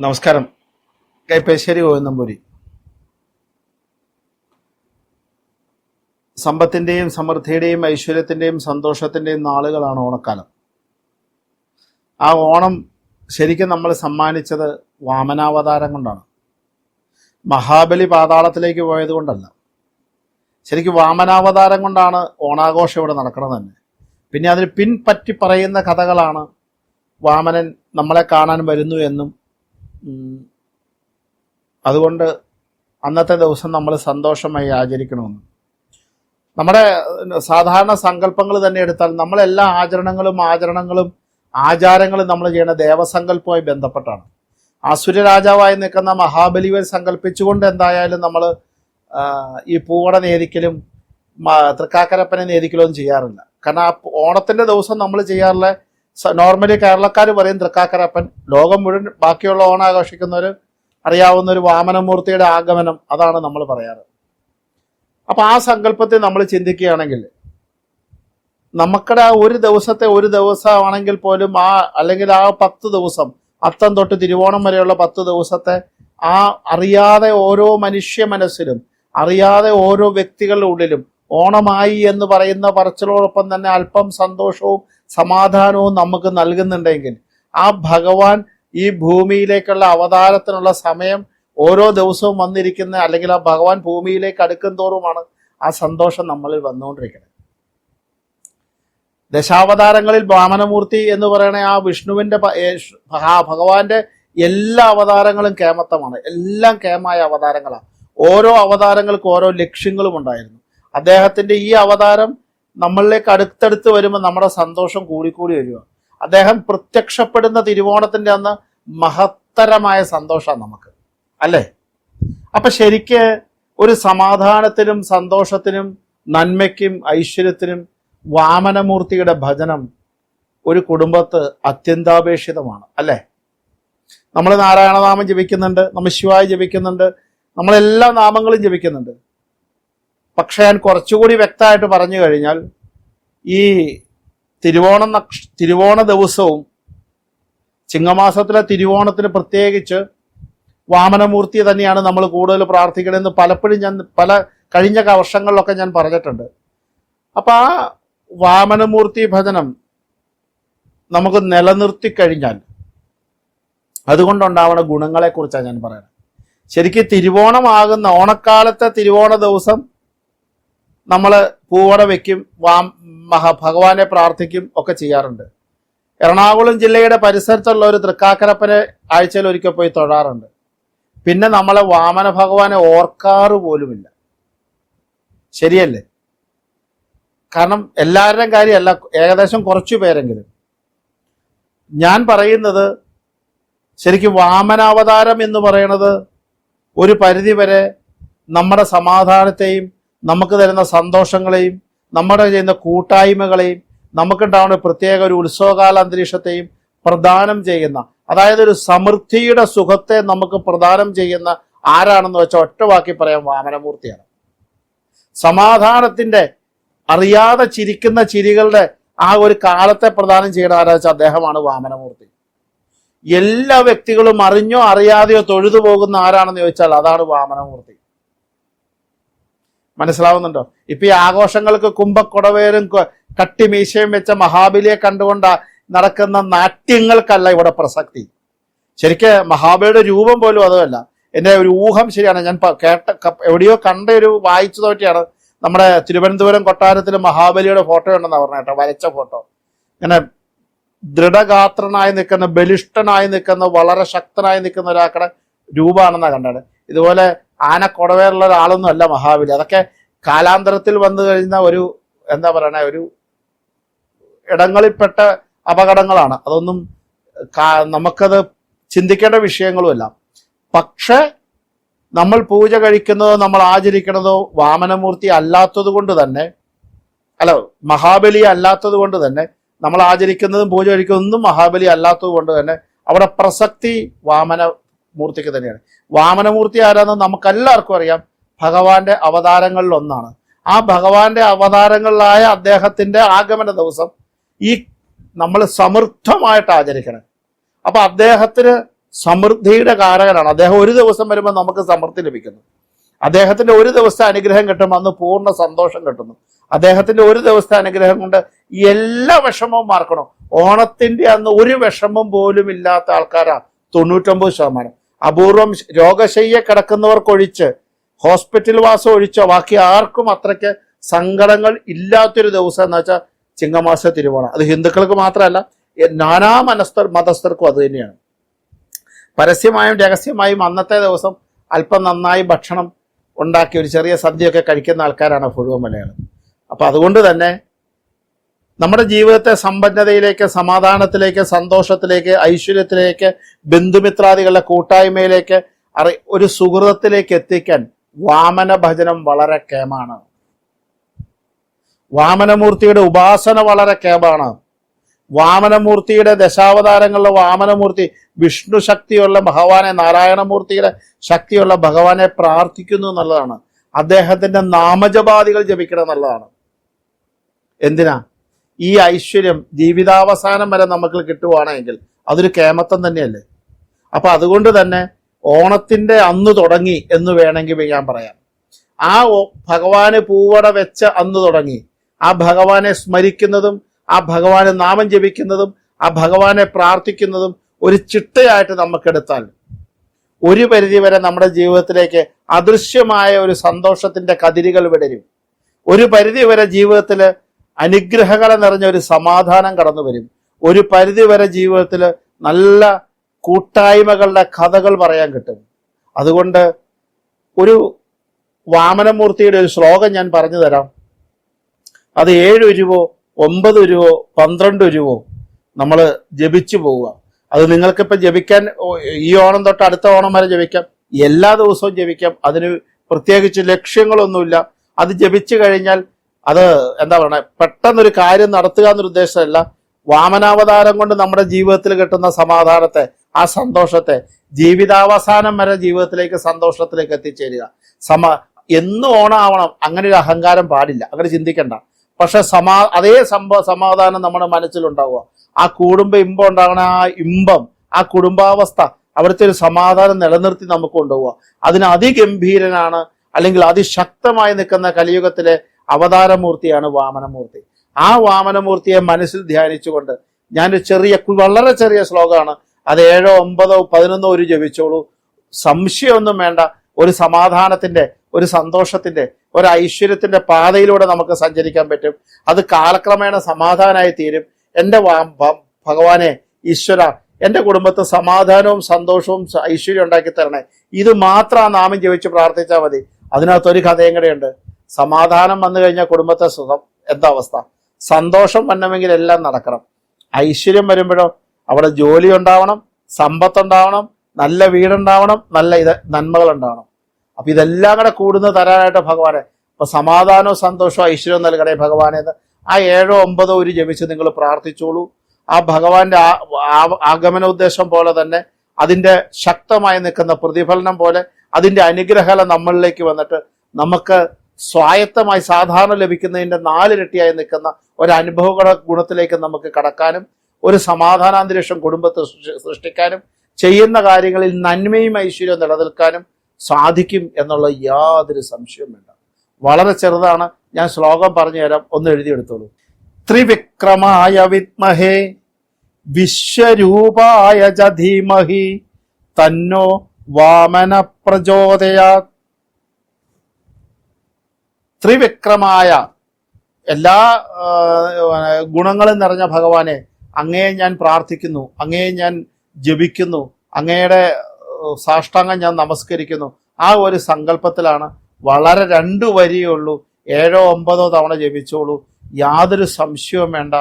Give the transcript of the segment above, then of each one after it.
നമസ്കാരം. കൈപ്പേശ്ശേരി ഗോവിന്ദമ്പുരി സമ്പത്തിന്റെയും സമൃദ്ധിയുടെയും ഐശ്വര്യത്തിന്റെയും സന്തോഷത്തിന്റെയും നാളുകളാണ് ഓണക്കാലം. ആ ഓണം ശരിക്കും നമ്മൾ സമ്മാനിച്ചത് വാമനാവതാരം കൊണ്ടാണ്. മഹാബലി പാതാളത്തിലേക്ക് പോയത് കൊണ്ടല്ല. ശരിക്കും വാമനാവതാരം കൊണ്ടാണ് ഓണാഘോഷം ഇവിടെ നടക്കുന്നത് തന്നെ. പിന്നെ അതിന് പിൻപറ്റി പറയുന്ന കഥകളാണ് വാമനൻ നമ്മളെ കാണാൻ വരുന്നു എന്നും അതുകൊണ്ട് അന്നത്തെ ദിവസം നമ്മൾ സന്തോഷമായി ആചരിക്കണമെന്ന്. നമ്മുടെ സാധാരണ സങ്കല്പങ്ങൾ തന്നെ എടുത്താൽ നമ്മളെല്ലാ ആചരണങ്ങളും ആചരണങ്ങളും ആചാരങ്ങളും നമ്മൾ ചെയ്യുന്ന ദേവസങ്കല്പവുമായി ബന്ധപ്പെട്ടാണ്. അസുര രാജാവായി നിൽക്കുന്ന മഹാബലിവൻ സങ്കല്പിച്ചുകൊണ്ട് എന്തായാലും നമ്മൾ ഈ പൂവട നേദിക്കലും തൃക്കാക്കരപ്പനെ നേദിക്കലും ചെയ്യാറില്ല. കാരണം ആ ഓണത്തിന്റെ ദിവസം നമ്മൾ ചെയ്യാറുള്ള നോർമലി കേരളക്കാർ പറയും തൃക്കാക്കരപ്പൻ. ലോകം മുഴുവൻ ബാക്കിയുള്ള ഓണം ആഘോഷിക്കുന്നവർ അറിയാവുന്ന ഒരു വാമനമൂർത്തിയുടെ ആഗമനം അതാണ് നമ്മൾ പറയാറ്. അപ്പൊ ആ സങ്കല്പത്തെ നമ്മൾ ചിന്തിക്കുകയാണെങ്കിൽ നമുക്കടെ ആ ഒരു ദിവസത്തെ ഒരു ദിവസമാണെങ്കിൽ പോലും ആ അല്ലെങ്കിൽ ആ പത്ത് ദിവസം അത്തം തൊട്ട് തിരുവോണം വരെയുള്ള പത്ത് ദിവസത്തെ ആ അറിയാതെ ഓരോ മനുഷ്യ മനസ്സിലും അറിയാതെ ഓരോ വ്യക്തികളുടെ ഉള്ളിലും ഓണമായി എന്ന് പറയുന്ന പറച്ചിലോടൊപ്പം തന്നെ അല്പം സന്തോഷവും സമാധാനവും നമുക്ക് നൽകുന്നുണ്ടെങ്കിൽ ആ ഭഗവാൻ ഈ ഭൂമിയിലേക്കുള്ള അവതാരത്തിനുള്ള സമയം ഓരോ ദിവസവും വന്നിരിക്കുന്ന അല്ലെങ്കിൽ ആ ഭഗവാൻ ഭൂമിയിലേക്ക് അടുക്കും തോറുമാണ് ആ സന്തോഷം നമ്മളിൽ വന്നുകൊണ്ടിരിക്കുന്നത്. ദശാവതാരങ്ങളിൽ വാമനമൂർത്തി എന്ന് പറയുന്ന ആ വിഷ്ണുവിന്റെ ആ ഭഗവാന്റെ എല്ലാ അവതാരങ്ങളും കേമത്തമാണ് എല്ലാം കേമായ അവതാരങ്ങളാണ്. ഓരോ അവതാരങ്ങൾക്ക് ഓരോ ലക്ഷ്യങ്ങളും ഉണ്ടായിരുന്നു. അദ്ദേഹത്തിന്റെ ഈ അവതാരം നമ്മളിലേക്ക് അടുത്തടുത്ത് വരുമ്പോൾ നമ്മുടെ സന്തോഷം കൂടിക്കൂടി വരിക. അദ്ദേഹം പ്രത്യക്ഷപ്പെടുന്ന തിരുവോണത്തിന്റെ അന്ന് മഹത്തരമായ സന്തോഷമാണ് നമുക്ക്. അല്ലേ? അപ്പൊ ശരിക്ക് ഒരു സമാധാനത്തിനും സന്തോഷത്തിനും നന്മയ്ക്കും ഐശ്വര്യത്തിനും വാമനമൂർത്തിയുടെ ഭജനം ഒരു കുടുംബത്ത് അത്യന്താപേക്ഷിതമാണ്. അല്ലേ? നമ്മൾ നാരായണനാമം ജപിക്കുന്നുണ്ട് നമ്മൾ ശിവായി ജപിക്കുന്നുണ്ട് നമ്മളെല്ലാ നാമങ്ങളും ജപിക്കുന്നുണ്ട്. പക്ഷെ ഞാൻ കുറച്ചുകൂടി വ്യക്തമായിട്ട് പറഞ്ഞു കഴിഞ്ഞാൽ ഈ തിരുവോണ നക്ഷ തിരുവോണ ദിവസവും ചിങ്ങമാസത്തിലെ തിരുവോണത്തിന് പ്രത്യേകിച്ച് വാമനമൂർത്തി തന്നെയാണ് നമ്മൾ കൂടുതൽ പ്രാർത്ഥിക്കണമെന്ന് പലപ്പോഴും ഞാൻ പല കഴിഞ്ഞ വർഷങ്ങളിലൊക്കെ ഞാൻ പറഞ്ഞിട്ടുണ്ട്. അപ്പൊ ആ വാമനമൂർത്തി ഭജനം നമുക്ക് നിലനിർത്തി കഴിഞ്ഞാൽ അതുകൊണ്ടുണ്ടാവുന്ന ഗുണങ്ങളെക്കുറിച്ചാണ് ഞാൻ പറയുന്നത്. ശരിക്കും തിരുവോണമാകുന്ന ഓണക്കാലത്തെ തിരുവോണ ദിവസം നമ്മൾ പൂവട വയ്ക്കും വാം മഹ ഭഗവാനെ പ്രാർത്ഥിക്കും ഒക്കെ ചെയ്യാറുണ്ട്. എറണാകുളം ജില്ലയുടെ പരിസരത്തുള്ള ഒരു തൃക്കാക്കരപ്പനെ ആഴ്ചയിൽ ഒരിക്കൽ പോയി തൊഴാറുണ്ട്. പിന്നെ നമ്മളെ വാമന ഭഗവാനെ ഓർക്കാറ് പോലുമില്ല. ശരിയല്ലേ? കാരണം എല്ലാവരുടെയും കാര്യമല്ല ഏകദേശം കുറച്ചു പേരെങ്കിലും. ഞാൻ പറയുന്നത് ശരിക്കും വാമനാവതാരം എന്ന് പറയുന്നത് ഒരു പരിധിവരെ നമ്മുടെ സമാധാനത്തെയും നമുക്ക് തരുന്ന സന്തോഷങ്ങളെയും നമ്മുടെ ചെയ്യുന്ന കൂട്ടായ്മകളെയും നമുക്കുണ്ടാവുന്ന പ്രത്യേക ഒരു ഉത്സവകാല അന്തരീക്ഷത്തെയും പ്രദാനം ചെയ്യുന്ന അതായത് ഒരു സമൃദ്ധിയുടെ സുഖത്തെ നമുക്ക് പ്രദാനം ചെയ്യുന്ന ആരാണെന്ന് വെച്ചാൽ ഒറ്റ വാക്കി പറയാൻ വാമനമൂർത്തിയാണ്. സമാധാനത്തിന്റെ അറിയാതെ ചിരിക്കുന്ന ചിരികളുടെ ആ ഒരു കാലത്തെ പ്രദാനം ചെയ്യണ ആരാ വെച്ചാൽ അദ്ദേഹമാണ് വാമനമൂർത്തി. എല്ലാ വ്യക്തികളും അറിഞ്ഞോ അറിയാതെയോ തൊഴുതു പോകുന്ന ആരാണെന്ന് ചോദിച്ചാൽ അതാണ് വാമനമൂർത്തി. മനസ്സിലാവുന്നുണ്ടോ? ഇപ്പൊ ഈ ആഘോഷങ്ങൾക്ക് കുംഭക്കുടവേരും കട്ടിമീശയും വെച്ച മഹാബലിയെ കണ്ടുകൊണ്ട് നടക്കുന്ന നാട്യങ്ങൾക്കല്ല ഇവിടെ പ്രസക്തി. ശരിക്ക് മഹാബലിയുടെ രൂപം പോലും അതുമല്ല. എന്റെ ഒരു ഊഹം ശരിയാണ്. ഞാൻ കേട്ട എവിടെയോ കണ്ട ഒരു വായിച്ചു തോറ്റിയാണ് നമ്മുടെ തിരുവനന്തപുരം കൊട്ടാരത്തിൽ മഹാബലിയുടെ ഫോട്ടോ ഉണ്ടെന്ന് പറഞ്ഞ കേട്ടോ വരച്ച ഫോട്ടോ. ഇങ്ങനെ ദൃഢഗാത്രനായി നിൽക്കുന്ന ബലിഷ്ഠനായി നിൽക്കുന്ന വളരെ ശക്തനായി നിൽക്കുന്ന ഒരാക്കടെ രൂപമാണെന്നാണ് കണ്ടത്. ഇതുപോലെ ആന കൊടവേറുള്ള ഒരാളൊന്നും അല്ല മഹാബലി. അതൊക്കെ കാലാന്തരത്തിൽ വന്നു കഴിഞ്ഞ ഒരു എന്താ പറയണ ഒരു ഇടങ്ങളിൽപ്പെട്ട അപകടങ്ങളാണ്. അതൊന്നും നമുക്കത് ചിന്തിക്കേണ്ട വിഷയങ്ങളുമല്ല. പക്ഷെ നമ്മൾ പൂജ കഴിക്കുന്നതോ നമ്മൾ ആചരിക്കുന്നതോ വാമനമൂർത്തി അല്ലാത്തത് കൊണ്ട് തന്നെ അല്ല മഹാബലി അല്ലാത്തത് കൊണ്ട് തന്നെ നമ്മൾ ആചരിക്കുന്നതും പൂജ കഴിക്കുന്നതും മഹാബലി അല്ലാത്തത് കൊണ്ട് തന്നെ അവിടെ പ്രസക്തി വാമന മൂർത്തിക്ക് തന്നെയാണ്. വാമനമൂർത്തി ആരാന്ന് നമുക്കെല്ലാവർക്കും അറിയാം. ഭഗവാന്റെ അവതാരങ്ങളിൽ ഒന്നാണ് ആ ഭഗവാന്റെ അവതാരങ്ങളിലായ അദ്ദേഹത്തിന്റെ ആഗമന ദിവസം ഈ നമ്മൾ സമൃദ്ധമായിട്ട് ആചരിക്കണം. അപ്പൊ അദ്ദേഹത്തിന് സമൃദ്ധിയുടെ കാരകനാണ്. അദ്ദേഹം ഒരു ദിവസം വരുമ്പോൾ നമുക്ക് സമൃദ്ധി ലഭിക്കുന്നു. അദ്ദേഹത്തിന്റെ ഒരു ദിവസത്തെ അനുഗ്രഹം കിട്ടുമ്പോൾ അന്ന് പൂർണ സന്തോഷം കിട്ടുന്നു. അദ്ദേഹത്തിന്റെ ഒരു ദിവസത്തെ അനുഗ്രഹം കൊണ്ട് എല്ലാ വിഷമവും മാർക്കണം. ഓണത്തിന്റെ അന്ന് ഒരു വിഷമം പോലും ഇല്ലാത്ത ആൾക്കാരാണ് തൊണ്ണൂറ്റൊമ്പത് ശതമാനം. അപൂർവം രോഗശയ്യ കിടക്കുന്നവർക്കൊഴിച്ച് ഹോസ്പിറ്റൽ വാസം ഒഴിച്ചോ ബാക്കി ആർക്കും അത്രയ്ക്ക് സങ്കടങ്ങൾ ഇല്ലാത്തൊരു ദിവസം എന്ന് വെച്ചാൽ ചിങ്ങമാസ തിരുവോണം. അത് ഹിന്ദുക്കൾക്ക് മാത്രമല്ല നാനാ മനസ്ഥർ മതസ്ഥർക്കും അത് തന്നെയാണ്. പരസ്യമായും രഹസ്യമായും അന്നത്തെ ദിവസം അല്പം നന്നായി ഭക്ഷണം ഉണ്ടാക്കി ഒരു ചെറിയ സദ്യയൊക്കെ കഴിക്കുന്ന ആൾക്കാരാണ് പൂർവ മലയാളം. അപ്പൊ അതുകൊണ്ട് തന്നെ നമ്മുടെ ജീവിതത്തെ സമ്പന്നതയിലേക്ക് സമാധാനത്തിലേക്ക് സന്തോഷത്തിലേക്ക് ഐശ്വര്യത്തിലേക്ക് ബന്ധുമിത്രാദികളുടെ കൂട്ടായ്മയിലേക്ക് അറി ഒരു സുഹൃതത്തിലേക്ക് എത്തിക്കാൻ വാമന ഭജനം വളരെ കേമാണ്. വാമനമൂർത്തിയുടെ ഉപാസന വളരെ കേമാണ്. വാമനമൂർത്തിയുടെ ദശാവതാരങ്ങളിലെ വാമനമൂർത്തി വിഷ്ണു ശക്തിയുള്ള ഭഗവാനെ നാരായണമൂർത്തിയുടെ ശക്തിയുള്ള ഭഗവാനെ പ്രാർത്ഥിക്കുന്നു എന്നുള്ളതാണ്. അദ്ദേഹത്തിന്റെ നാമജപാദികൾ ജപിക്കണം എന്നുള്ളതാണ്. എന്തിനാ? ഈ ഐശ്വര്യം ജീവിതാവസാനം വരെ നമുക്ക് കിട്ടുവാണെങ്കിൽ അതൊരു കേമത്തം തന്നെയല്ലേ? അപ്പൊ അതുകൊണ്ട് തന്നെ ഓണത്തിന്റെ അന്ന് തുടങ്ങി എന്ന് വേണമെങ്കിൽ ഞാൻ പറയാം. ആ ഭഗവാന് പൂവട വെച്ച അന്ന് തുടങ്ങി. ആ ഭഗവാനെ സ്മരിക്കുന്നതും ആ ഭഗവാന് നാമം ജപിക്കുന്നതും ആ ഭഗവാനെ പ്രാർത്ഥിക്കുന്നതും ഒരു ചിട്ടയായിട്ട് നമുക്കെടുത്താൽ ഒരു പരിധിവരെ നമ്മുടെ ജീവിതത്തിലേക്ക് അദൃശ്യമായ ഒരു സന്തോഷത്തിന്റെ കതിരുകൾ വിടരും. ഒരു പരിധിവരെ ജീവിതത്തിൽ അനുഗ്രഹങ്ങളെ നിറഞ്ഞ ഒരു സമാധാനം കടന്നു വരും. ഒരു പരിധിവരെ ജീവിതത്തിൽ നല്ല കൂട്ടായ്മകളുടെ കഥകൾ പറയാൻ കിട്ടും. അതുകൊണ്ട് ഒരു വാമനമൂർത്തിയുടെ ഒരു ശ്ലോകം ഞാൻ പറഞ്ഞു തരാം. അത് ഏഴ് ഉരുവോ ഒമ്പത് ഉരുവോ പന്ത്രണ്ട് ഉരുവോ നമ്മൾ ജപിച്ചു പോവുക. അത് നിങ്ങൾക്കിപ്പോൾ ജപിക്കാൻ ഈ ഓണം തൊട്ട് അടുത്ത ഓണം വരെ ജപിക്കാം. എല്ലാ ദിവസവും ജപിക്കാം. അതിന് പ്രത്യേകിച്ച് ലക്ഷ്യങ്ങളൊന്നുമില്ല. അത് ജപിച്ചു കഴിഞ്ഞാൽ അത് എന്താ പറയുക പെട്ടെന്നൊരു കാര്യം നടത്തുക എന്നൊരു ഉദ്ദേശമല്ല. വാമനാവതാരം കൊണ്ട് നമ്മുടെ ജീവിതത്തിൽ കിട്ടുന്ന സമാധാനത്തെ ആ സന്തോഷത്തെ ജീവിതാവസാനം വരെ ജീവിതത്തിലേക്ക് സന്തോഷത്തിലേക്ക് എത്തിച്ചേരുക. സമ എന്നും ഓണാവണം അങ്ങനെ ഒരു അഹങ്കാരം പാടില്ല. അങ്ങനെ ചിന്തിക്കണ്ട. പക്ഷെ സമാ അതേ സംഭവ സമാധാനം നമ്മുടെ മനസ്സിലുണ്ടാവുക. ആ കുടുംബ ഇമ്പം ഉണ്ടാകണ ആ ഇമ്പം ആ കുടുംബാവസ്ഥ അവിടുത്തെ ഒരു സമാധാനം നിലനിർത്തി നമുക്ക് കൊണ്ടുപോവുക. അതിന് അതിഗംഭീരനാണ് അല്ലെങ്കിൽ അതിശക്തമായി നിൽക്കുന്ന കലിയുഗത്തിലെ അവതാരമൂർത്തിയാണ് വാമനമൂർത്തി. ആ വാമനമൂർത്തിയെ മനസ്സിൽ ധ്യാനിച്ചുകൊണ്ട് ഞാനൊരു ചെറിയ വളരെ ചെറിയ ശ്ലോകമാണ്. അത് ഏഴോ ഒമ്പതോ പതിനൊന്നോ ഒരു ജപിച്ചോളൂ. സംശയമൊന്നും വേണ്ട. ഒരു സമാധാനത്തിന്റെ ഒരു സന്തോഷത്തിന്റെ ഒരു ഐശ്വര്യത്തിന്റെ പാതയിലൂടെ നമുക്ക് സഞ്ചരിക്കാൻ പറ്റും. അത് കാലക്രമേണ സമാധാനമായി തീരും. എന്റെ ഭഗവാനെ ഈശ്വര എന്റെ കുടുംബത്ത് സമാധാനവും സന്തോഷവും ഐശ്വര്യം ഉണ്ടാക്കി തരണേ ഇത് മാത്രം ആ നാമം ജപിച്ച് പ്രാർത്ഥിച്ചാൽ മതി. അതിനകത്ത് ഒരു കഥയും കൂടെയുണ്ട് സമാധാനം വന്നു കഴിഞ്ഞാൽ കുടുംബത്തെ സുഖം. എന്താ അവസ്ഥ? സന്തോഷം വരണമെങ്കിൽ എല്ലാം നടക്കണം. ഐശ്വര്യം വരുമ്പോഴോ അവിടെ ജോലി ഉണ്ടാവണം സമ്പത്ത് ഉണ്ടാവണം നല്ല വീടുണ്ടാവണം നല്ല ഇത് നന്മകൾ ഉണ്ടാവണം അപ്പൊ ഇതെല്ലാം കൂടെ കൂടുന്ന തരാനായിട്ട് ഭഗവാനെ അപ്പൊ സമാധാനവും സന്തോഷവും ഐശ്വര്യവും നൽകണേ ഭഗവാനെ ആ ഏഴോ ഒമ്പതോ ഒരു ജപിച്ച് നിങ്ങൾ പ്രാർത്ഥിച്ചോളൂ. ആ ഭഗവാന്റെ ആഗമന ഉദ്ദേശം പോലെ തന്നെ അതിന്റെ ശക്തമായി നിൽക്കുന്ന പ്രതിഫലനം പോലെ അതിന്റെ അനുഗ്രഹല നമ്മളിലേക്ക് വന്നിട്ട് നമുക്ക് സ്വായത്തമായി സാധാരണ ലഭിക്കുന്നതിന്റെ നാലിരട്ടിയായി നിൽക്കുന്ന ഒരു അനുഭവ ഗുണത്തിലേക്ക് നമുക്ക് കടക്കാനും ഒരു സമാധാനാന്തരീക്ഷം കുടുംബത്തെ സൃഷ്ടിക്കാനും ചെയ്യുന്ന കാര്യങ്ങളിൽ നന്മയും ഐശ്വര്യവും നിലനിൽക്കാനും സാധിക്കും എന്നുള്ള യാതൊരു സംശയവും വേണ്ട വളരെ ചെറുതാണ്. ഞാൻ ശ്ലോകം പറഞ്ഞു തരാം ഒന്ന് എഴുതിയെടുത്തോളൂ. ത്രിവിക്രമായ വിത്മഹേ വിശ്വരൂപായ ച തന്നോ വാമന പ്രചോദയാ ത്രിവിക്രമായ എല്ലാ ഗുണങ്ങളും നിറഞ്ഞ ഭഗവാനെ അങ്ങയെ ഞാൻ പ്രാർത്ഥിക്കുന്നു അങ്ങയെ ഞാൻ ജപിക്കുന്നു അങ്ങയുടെ സാഷ്ടാംഗം ഞാൻ നമസ്കരിക്കുന്നു. ആ ഒരു സങ്കല്പത്തിലാണ് വളരെ രണ്ടു വരിയുള്ളൂ ഏഴോ ഒമ്പതോ തവണ ജപിച്ചോളൂ. യാതൊരു സംശയവും വേണ്ട.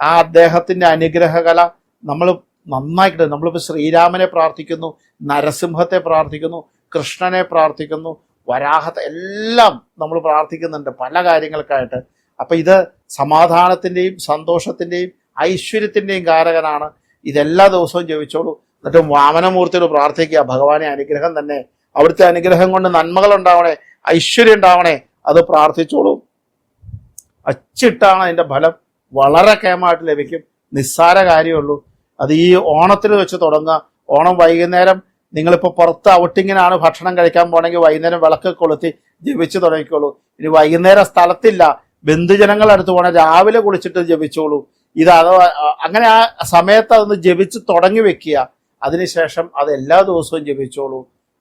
ആ അദ്ദേഹത്തിന്റെ അനുഗ്രഹകല നമ്മൾ നന്നായിട്ട് നമ്മളിപ്പോൾ ശ്രീരാമനെ പ്രാർത്ഥിക്കുന്നു നരസിംഹത്തെ പ്രാർത്ഥിക്കുന്നു കൃഷ്ണനെ പ്രാർത്ഥിക്കുന്നു വരാഹത്തെ എല്ലാം നമ്മൾ പ്രാർത്ഥിക്കുന്നുണ്ട് പല കാര്യങ്ങൾക്കായിട്ട്. അപ്പൊ ഇത് സമാധാനത്തിന്റെയും സന്തോഷത്തിന്റെയും ഐശ്വര്യത്തിന്റെയും കാരകനാണ്. ഇതെല്ലാ ദിവസവും ജപിച്ചോളൂ. എന്നിട്ട് വാമനമൂർത്തിയോട് പ്രാർത്ഥിക്കുക. ഭഗവാനെ അനുഗ്രഹം തന്നെ. അവിടുത്തെ അനുഗ്രഹം കൊണ്ട് നന്മകൾ ഉണ്ടാവണേ ഐശ്വര്യം ഉണ്ടാവണേ അത് പ്രാർത്ഥിച്ചോളൂ. അച്ചിട്ടാണ് അതിന്റെ ഫലം. വളരെ കേമായിട്ട് ലഭിക്കും. നിസ്സാര കാര്യമുള്ളൂ അത് ഈ ഓണത്തിന് വെച്ച് തുടങ്ങുക. ഓണം വൈകുന്നേരം നിങ്ങളിപ്പോൾ പുറത്ത് ഔട്ടിങ്ങിനാണ് ഭക്ഷണം കഴിക്കാൻ പോകണമെങ്കിൽ വൈകുന്നേരം വിളക്ക് കൊളുത്തി ജപിച്ചു തുടങ്ങിക്കോളൂ. ഇനി വൈകുന്നേരം സ്ഥലത്തില്ല. ബന്ധുജനങ്ങൾ അടുത്ത് പോകണം രാവിലെ കുളിച്ചിട്ട് ജപിച്ചോളൂ. ഇത് അത് അങ്ങനെ ആ സമയത്ത് അതൊന്ന് ജപിച്ച് തുടങ്ങി വെക്കുക. അതിനുശേഷം അത് എല്ലാ ദിവസവും ജപിച്ചോളൂ.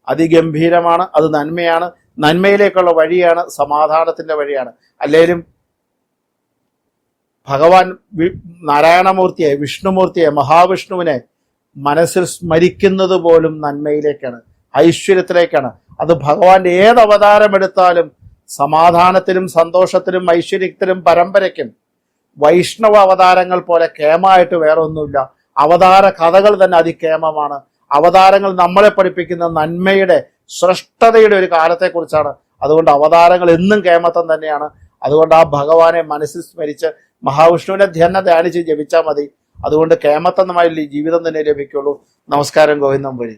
അതിഗംഭീരമാണ് അത് നന്മയാണ്. നന്മയിലേക്കുള്ള വഴിയാണ് സമാധാനത്തിന്റെ വഴിയാണ്. അല്ലെങ്കിലും ഭഗവാൻ നാരായണമൂർത്തിയെ വിഷ്ണുമൂർത്തിയെ മഹാവിഷ്ണുവിനെ മനസ്സിൽ സ്മരിക്കുന്നത് പോലും നന്മയിലേക്കാണ് ഐശ്വര്യത്തിലേക്കാണ്. അത് ഭഗവാന്റെ ഏത് അവതാരം എടുത്താലും സമാധാനത്തിനും സന്തോഷത്തിനും ഐശ്വര്യത്തിനും പരമ്പരയ്ക്കും വൈഷ്ണവ അവതാരങ്ങൾ പോലെ കേമായിട്ട് വേറൊന്നുമില്ല. അവതാര കഥകൾ തന്നെ അതികേമമാണ്. അവതാരങ്ങൾ നമ്മളെ പഠിപ്പിക്കുന്ന നന്മയുടെ ശ്രേഷ്ഠതയുടെ ഒരു കാലത്തെക്കുറിച്ചാണ്. അതുകൊണ്ട് അവതാരങ്ങൾ എന്നും കേമത്തം തന്നെയാണ്. അതുകൊണ്ട് ആ ഭഗവാനെ മനസ്സിൽ സ്മരിച്ച് മഹാവിഷ്ണുവിനെ ധ്യാനം ധ്യാനിച്ച് ജപിച്ചാൽ മതി. അതുകൊണ്ട് കേമത്തന്നമായി ജീവിതം തന്നെ ലഭിക്കുള്ളൂ. നമസ്കാരം ഗോവിന്ദം വഴി.